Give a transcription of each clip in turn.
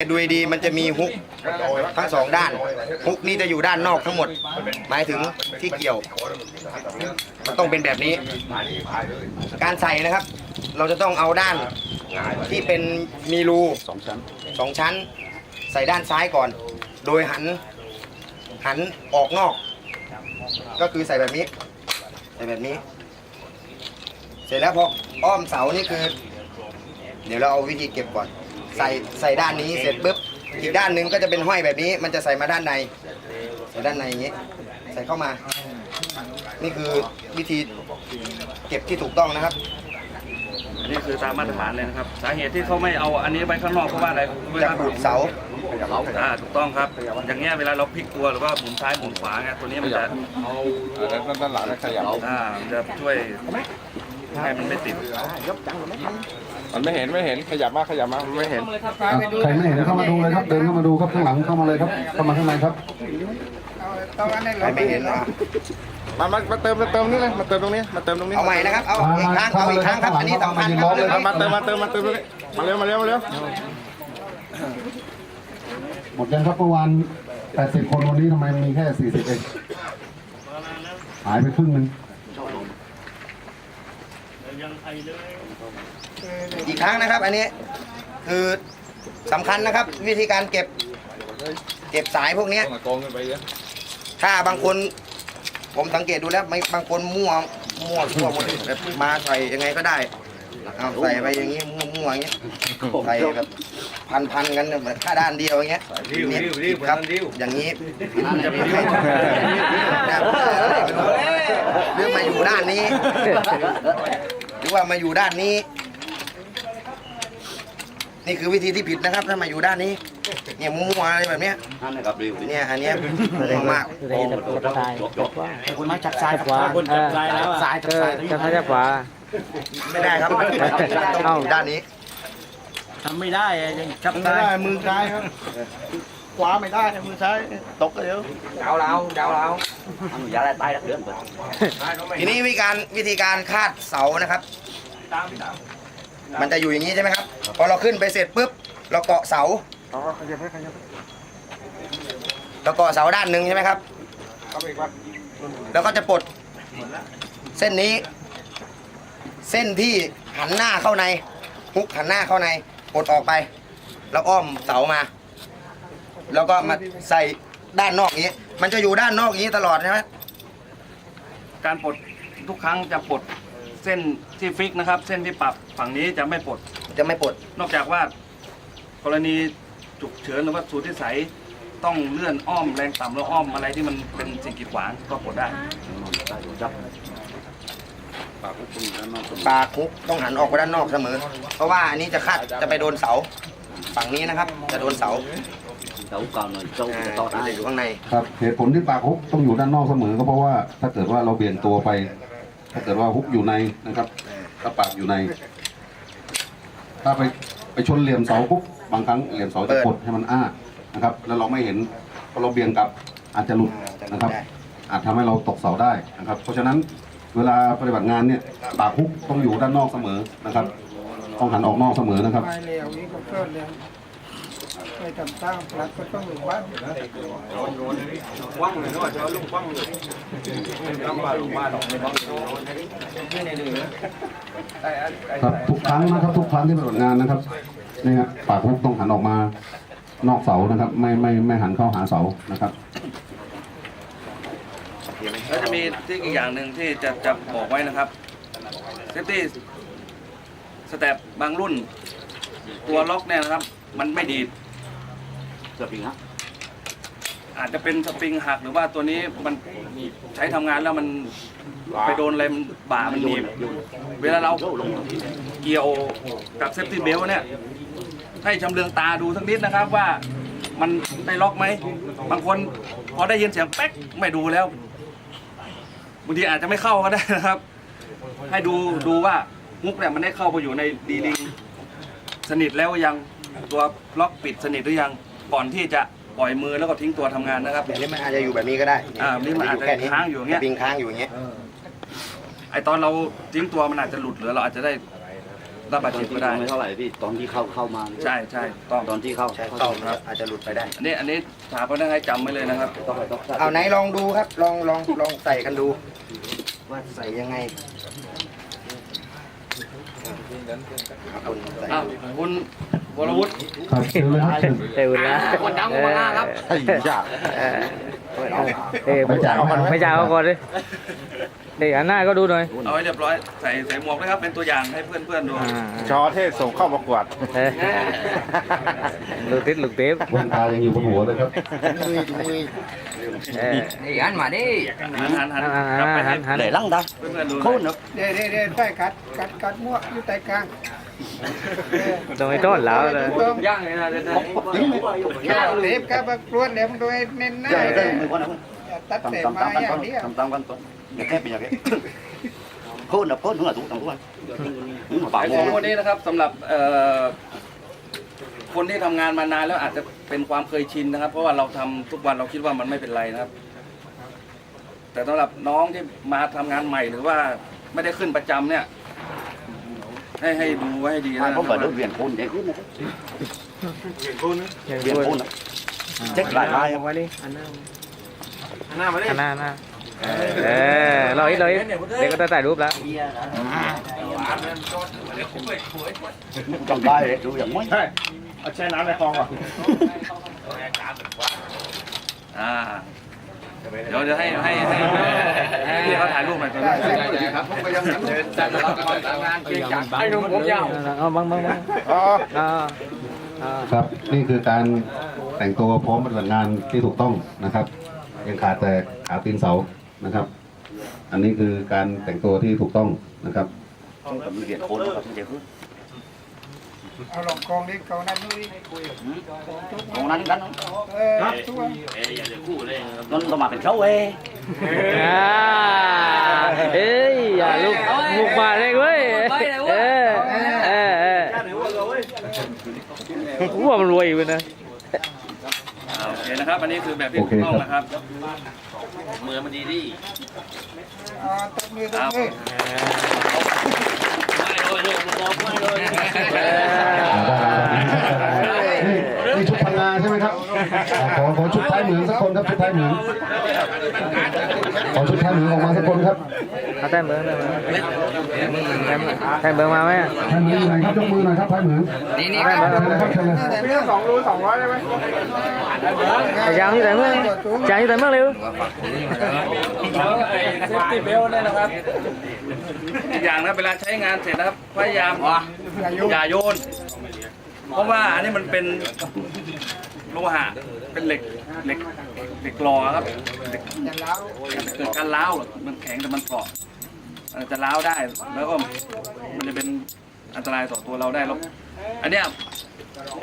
ดูดีมันจะมีฮุกทั้งสองด้านฮุกนี้จะอยู่ด้านนอกทั้งหมด หมายถึงที่เกี่ยว มันต้องเป็นแบบนี้ การใส่นะครับ เราจะต้องเอาด้านที่เป็นมีรูสองชั้นสองชั้น ใส่ด้านซ้ายก่อน โดยหันหันออกนอก ก็คือใส่แบบนี้ ใส่แบบนี้ เสร็จแล้วพออ้อมเสานี่คือ เดี๋ยวเราเอาวิธีเก็บก่อน ใส่ใส่ด้านนี้เสร็จปุ๊บอีกด้านหนึ่งก็จะเป็นห้อยแบบนี้ มันจะใส่มาด้านในใส่ด้านในอย่างนี้ ใส่เข้ามา นี่คือวิธีเก็บที่ถูกต้องนะครับ อันนี้คือตามมาตรฐานเลยนะครับ สาเหตุที่เขาไม่เอาอันนี้ไว้ข้างนอกเพราะว่าอะไรเวจะลาขูดเสา อ่าถูกต้องครับ อย่างเงี้ยเวลาเราพลิกตัวหรือว่าหมุนซ้ายหมุนขวาเงี้ยตัวนี้มันจะเอาด้านด้านหลังขยับ อ่ามันจะช่วยให้มันไม่ติด มันไม่เห็นไม่เห็นขยับมากขยับมากไม่เห็นใครไม่เห็นเข้ามาดูเลยครับ เดินเข้ามาดูครับข้างหลังเข้ามาเลยครับเข้ามาข้างในครับใครไม่เห็นอะมามามาเติมมาเติมนี่เลยมาเติมตรงนี้มาเติมตรงนี้เอาใหม่นะครับ เอาอีกครั้ง เอาอีกครั้งครับ อันนี้สำคัญครับเอามาเติมมาเติมมาเติมตรงนี้มาเร็วมาเร็วมาเร็วหมดยังครับเมื่อวาน80 คนวันนี้ทำไมมีแค่ 40 เองหายไปครึ่งหนึง อีกครั้งนะครับ อันนี้คือสำคัญนะครับ วิธีการเก็บ เก็บสายพวกเนี้ยโกงกันไปเยอะถ้าบางคน ผมสังเกตดูแล้วไม่บางคนมั่วมั่วทั่วหมดเลยแบบมาใส่ยังไงก็ได้เอาใส่ไปอย่างนี้มั่วมั่วอย่างเงี้ยใส่แบบพันพันๆกันเนี่ยเหมือนค่าด้านเดียวอย่างเงี้ยเนี่ยครับอย่างนี้มันจะมีใครแบบอะไรไม่รู้หรือมาอยู่ด้านนี้ หรือว่ามาอยู่ด้านนี้ นี่คือวิธีที่ผิดนะครับถ้ามาอยู่ด้านนี้ เนี่ยมั่วๆอะไรแบบเนี้ยเนี่ยอันเนี้ยมั่วมากคุณมาจับสายขวาคนจับสายแล้วสายจับสายจะเขาจะขวาไม่ได้ครับต้องอยู่ด้านนี้ทำไม่ได้อะยังจับไม่สายได้มือซ้ายครับขวาไม่ได้มือซ้ายตกเดี๋ยวทีนี้วิธีการวิธีการคาดเสานะครับมั นจะอยู่อย่างนี้ใช่ไหมครับ พอเราขึ้นไปเสร็จปุ๊บ เราเกาะเสาเราเกาะเสาด้านหนึ่งใช่ไหมครับแล้วก็จะปลดเส้นนี้ เส้นที่หันหน้าเข้าในฮุกหันหน้าเข้าในปลดออกไป แล้วอ้อมเสามา แล้วก็มาใส่ด้านนอกอย่างนี้ มันจะอยู่ด้านนอกอย่างนี้ตลอดใช่ไหมการปลดทุกครั้งจะปลดเส้นที่ฟิกนะครับ เส้นที่ปรับฝั่งนี้จะไม่ปลด จะไม่ปลด นอกจากว่ากรณีฉุกเฉินหรือว่าสูตรที่ใสยต้องเลื่อนอ้อมแรงต่ำแล้วอ้อมอะไรที่มันเป็นสิ่งกีดขวางก็ปลดได้ปากคุกต้องหันออกไปด้านนอกเสมอ เพราะว่าอันนี้จะคาดจะไปโดนเสา ฝั่งนี้นะครับ จะโดนเสาเจ้าก่อนหน่อยเจ้าอ่าจะต่อได้ จะอยู่ข้างใน ครับเหตุผลที่ปากฮุกต้องอยู่ด้านนอกเสมอก็เพราะว่าถ้าเกิดว่าเราเบี่ยงตัวไป ถ้าเกิดว่าฮุกอยู่ในนะครับถ้าปากอยู่ใน ถ้าไปไปชนเหลี่ยมเสาปุ๊บบางครั้งเหลี่ยมเสาจะกดให้มันอ้านะครับ แล้วเราไม่เห็นพอเราเบี่ยงกลับอาจจะหลุดนะครับ อาจทำให้เราตกเสาได้นะครับ เพราะฉะนั้นเวลาปฏิบัติงานเนี่ยปากฮุกต้องอยู่ด้านนอกเสมอนะครับ ต้องหันออกนอกเสมอนะครับ ไปเร็วนี่ก็เกิดแล้วไม่ทำสร้างพลัดก็ต้องอยู่บ้านครับทุกครั้งนะครับทุกครั้งที่ปฏิบัติงานนะครับนี่ฮะปากฮุกต้องหันออกมานอกเสานะครับ ไม่ไม่ไม่หันเข้าหาเสานะครับแล้วจะมีที่อีกอย่างหนึ่งที่จะจะบอกไว้นะครับเซฟตี้สเต็ปบางรุ่น ตัวล็อกเนี่ยนะครับ มันไม่ดีด จะปิงฮะอาจจะเป็นสปริงหักหรือว่าตัวนี้มันใช้ทำงานแล้วมันไปโดนอะไรมันบ่ามันหนีบเวลาเราเกี่ยวกับเซฟตี้เบลเนี่ย ให้ชำเลืองตาดูสักนิดนะครับว่ามันได้ล็อกไหม บางคนพอได้ยินเสียงแป๊กไม่ดูแล้วบางทีอาจจะไม่เข้าก็ได้นะครับ ให้ดูดูว่ามุกเนี่ยมันได้เข้าไปอยู่ในดีลิงสนิทแล้วยังตัวล็อกปิดสนิทหรือยัง ก่อนที่จะปล่อยมือแล้วก็ทิ้งตัวทำงานนะครับ แบบนี้มันอาจจะอยู่แบบนี้ก็ได้อ่านี่มันอาจจะแค่นี้ค้างอยู่อย่างเงี้ย ปิงค้างอยู่อย่างเงี้ย ไอตอนเราทิ้งตัวมันอาจจะหลุดหรือเราอาจจะได้รับบาดเจ็บก็ได้ไม่เท่าไหร่พี่ตอนที่เข้าเข้ามาใช่ใช่ต้องตอนที่เข้าใช่เข้าครับอาจจะหลุดไปได้ อันนี้อันนี้ถามก็ได้ให้จำไว้เลยนะครับ ต้องไปต้องเอาไหนลองดูครับ ลองลองลองใส่กันดู ว่าใส่ยังไงคุณใส่ อ้าวคุณวรวุฒิครับเชิญเลยครับเชิญเร็วนะคนดังของมาครับไอ้ยากเออไม่จ่ายไม่จ่ายเอาก่อนดิเด็กอันหน้าก็ดูหน่อย เอาให้เรียบร้อย ใส่ใส่หมวกนะครับ เป็นตัวอย่างให้เพื่อนๆดูอ่าชอเทศส่งเข้าประกวดลูกติดลูกเต็มแว่นตายังอยู่บนหัวเลยครับ มือดูมือเออนี่หันมาดิหันหันหันหันกลับไปหันเลยลังดังเพื่นๆดูเขาเนอะเดี๋ยวเดี๋ยวเดี๋ยวใต้กัดกัดกัดมั่วอยู่ใต้กลางตรงไอ้ต้นแล้วเลยย่างเลยนะเดี๋ยวนะแก้วเล็บกับกลวนเดี๋ยวมันโดยเน้นหน้าตัดทำเตะทำมาอย่าต้นงเดียวทำตามกันต้นอย่าแค่เป็นอย่างนี้โค่นนะโค่นหัวถูกทำทุกวันนี่มาปากไอ้โมของวกนี้นะครับสำหรับเอ่อ คนที่ทำงานมานานแล้วอาจจะเป็นความเคยชินนะครับ เพราะว่าเราทำทุกวันเราคิดว่ามันไม่เป็นไรนะครับ แต่สำหรับน้องที่มาทำงานใหม่หรือว่าไม่ได้ขึ้นประจำเนี่ย ให้ให้ดูไว้ให้ดีนะคไม่รับผมเปิดรถเวียนโค่นใหญ่ขึ้นนะครับยังเวียนพูดโค่นนะเช็คหลายลายเอาไว้ดิอันหน้าอันหน้ามาดิอันหน้าอันหน้าเออรออีกรออีกเด็กก็จะถ่ายรูปแล้วจำได้เลยดูอย่างไม่ เอาแช่น้ำในคลองก่อนอ่าเดี๋ยวจะให้ให้ให้ให้พี่เขาถ่ายรูปหน่อยก่อนไอ้หนุ่มผมยาวเอาบังบังบังอ๋ออ่าอ่าครับนี่คือการแต่งตัวพร้อมปฏิบัติงานที่ถูกต้องนะครับ ยังขาดแต่ขาตีนเสานะครับ อันนี้คือการแต่งตัวที่ถูกต้องนะครับกับเวียนโค่นนะครับใหญ่ขึ้น เอาลองกองดิกองนั้นนู่นตรงนั้นกันเออตัวนั่นต้องมาเป็นเขาเองอ่าเอ้ยอย่าลูกลูกมาเลยเว้ยเออเออเออว่ามันรวยอยู่นะ อ่าโอเคนะครับ อันนี้คือแบบที่ถูกต้องนะครับมือมันดีดีเอาตบมือตบมือนี่นี่ชุดพังงาใช่ไหมครับอ่าขอขอชุดท้ายเหมืองสักคนครับชุดท้ายเหมืองขอชุดท้ายเหมืองออกมาสักคนครับ เอาแต้มเบอร์แต้มเบอร์มาไหมท้ายเหมืองอยู่ไหนครับยกมือหน่อยครับท้ายเหมืองนี่นี่แต้มครับเบอร์เชิญเลยครับเชิญเลยเรื่องสองรูสองร้อยได้ไหมจางที่ไหนเมื่อจางที่ไหนเมื่อเร็วเซฟตี้เบลเนี่ยนะครับอีกอย่างนะเวลาใช้งานเสร็จนะครับพยายามอย่าโยน เพราะว่าอันนี้มันเป็นโลหะเป็นเหล็กเหล็กเหล็กหล่อครับเหล็กเกิดการร้าวมันแข็งแต่มันเกาะ อาจจะร้าวได้ แล้วก็มันจะเป็นอันตรายต่อตัวเราได้แล้วอันเนี้ย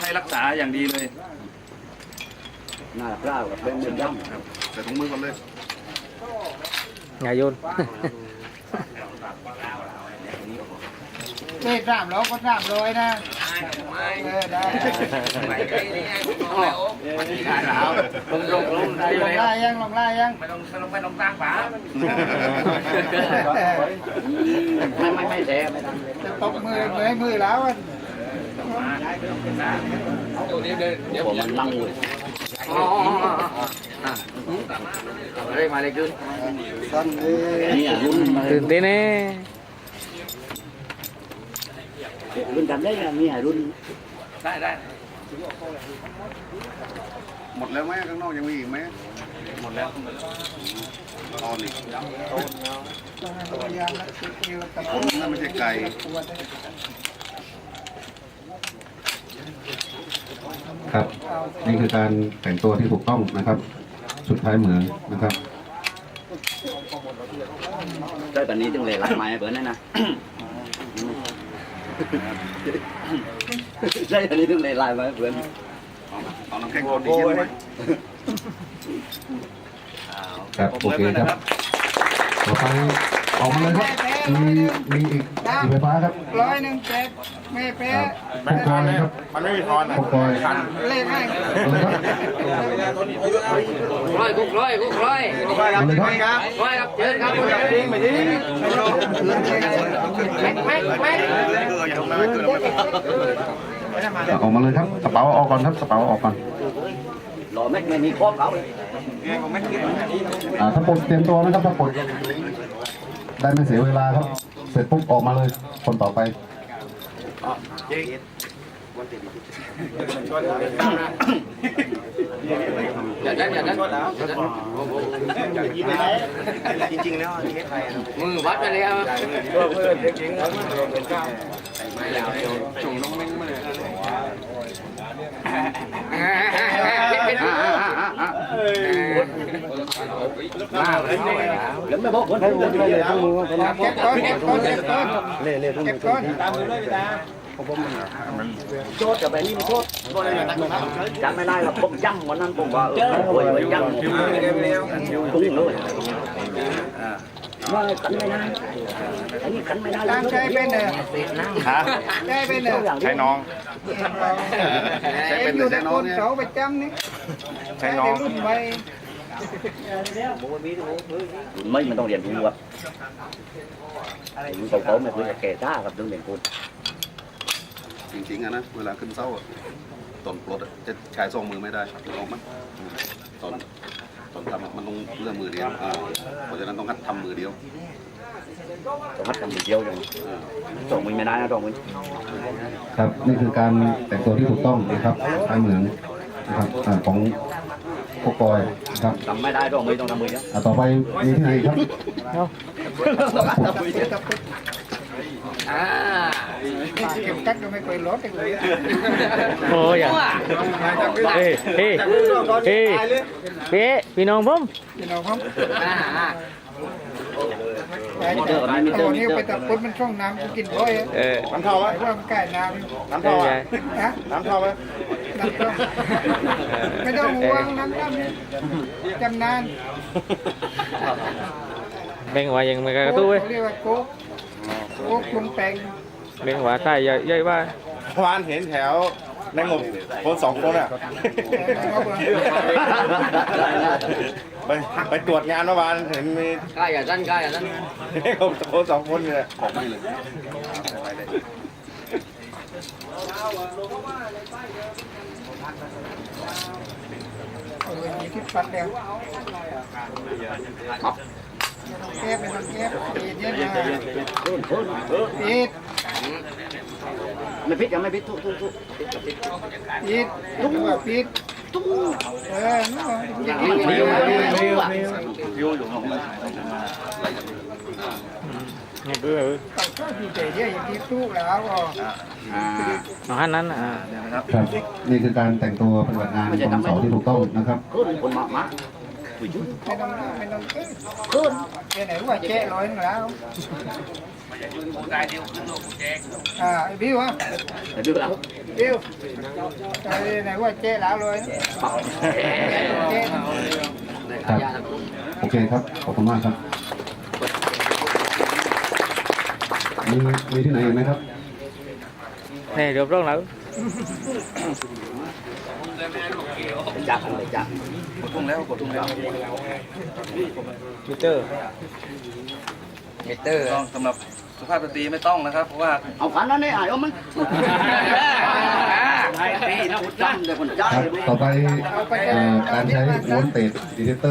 ให้รักษาอย่างดีเลย หน้าเปล่ากับเป็นเมืองย่ำใส่ถุงมือก่อนเลยอย่าโยน เลขสามร้อยก็สามร้อยนะ เออได้ลงไล่ยังลงไล่ยังไม่ต้องไม่ต้องไม่ต้องตั้งฝาไม่ไม่ไม่แท้ไม่ทำเลยจะตบมือมือให้มือแล้วอะผมมันนั่งเลยเรียกมาเลยคุณนี่รุ่นตื่นเต้นเน่รุ่นจำได้ยังนี่รุ่นได้ได้ หมดแล้วไหมข้างนอกยังมีอีกไหมหมดแล้วตอนอีกพยายามรักษาเอวตะผมนั่นไม่ใช่ไก่ปวดครับ นี่คือการแต่งตัวที่ถูกต้องนะครับชุดท้ายเหมืองนะครับได้ตอนนี้จึงเลยรักไม้เบิร์นนั่นนะ ได้ตอนนี้จึงเลยลายไม้เบิร์นเอาน้ำแข็งโดนดีเย็นไหมครับผมโอเลยเคเพื่อนคนะครัรับบต่อไปออกมาเลยครับมีมีอีกอีกไฟฟ้าครับร้อยหนึ่งแจกไม่แพ้พวกกอยครับมันไม่มีทอนอะพวกกอยเลขให้เอาเลยครับร้อยกุกร้อยกุกร้อยเอาเลยครับร้อยครับเชิญครับ ออกมาเลยครับกระเป๋าออกก่อนครับกระเป๋าออกก่อนหล่อแม็กไม่มีข้อเขาเลยอ่าถ้าปลดเตรียมตัวนะครับถ้าปลดได้ไม่เสียเวลาครับ เสร็จปุ๊บออกมาเลยคนต่อไปอย่าดันอย่าดันจริงๆแล้วประเทศไทย อะมือวัดไปเลยครับแล้วไม่บอกคนให้วนเลยทั้งมือเก็บก้อนเก็บก้อนเก็บก้อนเล่เล่เก็บก้อนโทษกับแบบนี้มีโทษจำไม่ได้หรอกผมย่ำวันนั้นผมว่าเออป่วยไปย่ำตุ้งเลย ขันไม่ได้อันนี้ขันไม่ได้ตามใจเป็นเนอะใจเป็นเนอะใช้น้องเอ็มอยู่ในคนเสาประจำนี่ใช้น้องรุ่นไปไม่มันต้องเรียนรู้ครับรู้เขาเขาไม่คุยกับแกจ้ากับเรื่องเรียนคุณจริงๆอะนะเวลาขึ้นเส้าอะตอนปลดอะจะใช้สองมือไม่ได้ออกไหมตอน ตอนทำอะมันต้องเรื่องมือเดียวอ่าเพราะฉะนั้นต้องหัดทำมือเดียวต้องหัดทำมือเดียวอย่างสองมือไม่ได้นะสองมือครับนี่คือการแต่งตัวที่ถูกต้องนะครับใช้เหมืองนะครับอ่าของพวกกอยนะครับทำไม่ได้สองมือต้องทำมือเดียวอ่าต่อไปมีที่ไหนอีกครับอ่า เก็บกัดก็ไม่เคยลดเลยโอ้ยอย่าเฮ้เฮ้เฮ้เฮ้พี่น้องผมพี่น้องครับอ่าอ่าไอ้ตัวนี้ไปตะพุดมันช่องน้ำกินบ่อยเออน้ำท่อไหมไอ้ว่ามันใกล้น้น้ำเอท่ออไหมำนะน้ำท่อไหมน้ำท่อมไม่ต้องห่วงน้ำท่อมนี่จำนานแบ่งว่ายังไม่กระตู้เว้ยเขาเรียกว่าโก๊กโก๊กปรุงแต่ง แบ่งว่าใช่ใหญ่ว่าวานเห็นแถวในงบคนสองคนอะ ไปไปตรวจงานเมื่อวานเห็นมีกล้าอย่าดันกล้าอย่าดันในงบคนสองคนเนี่ยออกไม่เลยเอาเลยมีที่ปัดแล้วแก้ไปทางแก้ปีดเนี่ยนะปีด ไม่พิษยังไม่พิษทุกทุกทุกปีดตู้ปีดตู้เออนู่นอย่างนี้วิววิววิววิวอยู่ของมันเออก็ดีใจเยอะอย่างที่ตู้แล้วก็เอาหันนั้นอ่าครับนี่คือการแต่งตัวปฏิบัติงานของเสาที่ถูกต้องนะครับขึ้นคนมากมากไม่ต้องไม่ต้องขึ้นขึ้นแค่ไหนว่าแจ้ร้อยแล้ว อ่าไอ้บิวอะแต่ดูแล้วบิวไอ้ไหนว่าแจ้แล้วเลยแจ้ครับโอเคครับ ขอบคุณมากครับ มีมีที่ไหนอีกไหมครับนี่เดี๋ยวร้องแล้วจับเลยจับกดทุ่งแล้วกดทุ่งแล้วมิเตอร์มิเตอร์ต้องสำหรับ สุภาพสตรีไม่ต้องนะครับ เพราะว่า เอาขันนั้นเนี่ยเอามั้ยไอ้ตีนะหุ่นจ้ำแต่คนจ้าครับ ต่อไปเอ่อการใช้โวลเตจดีเทคเตอร์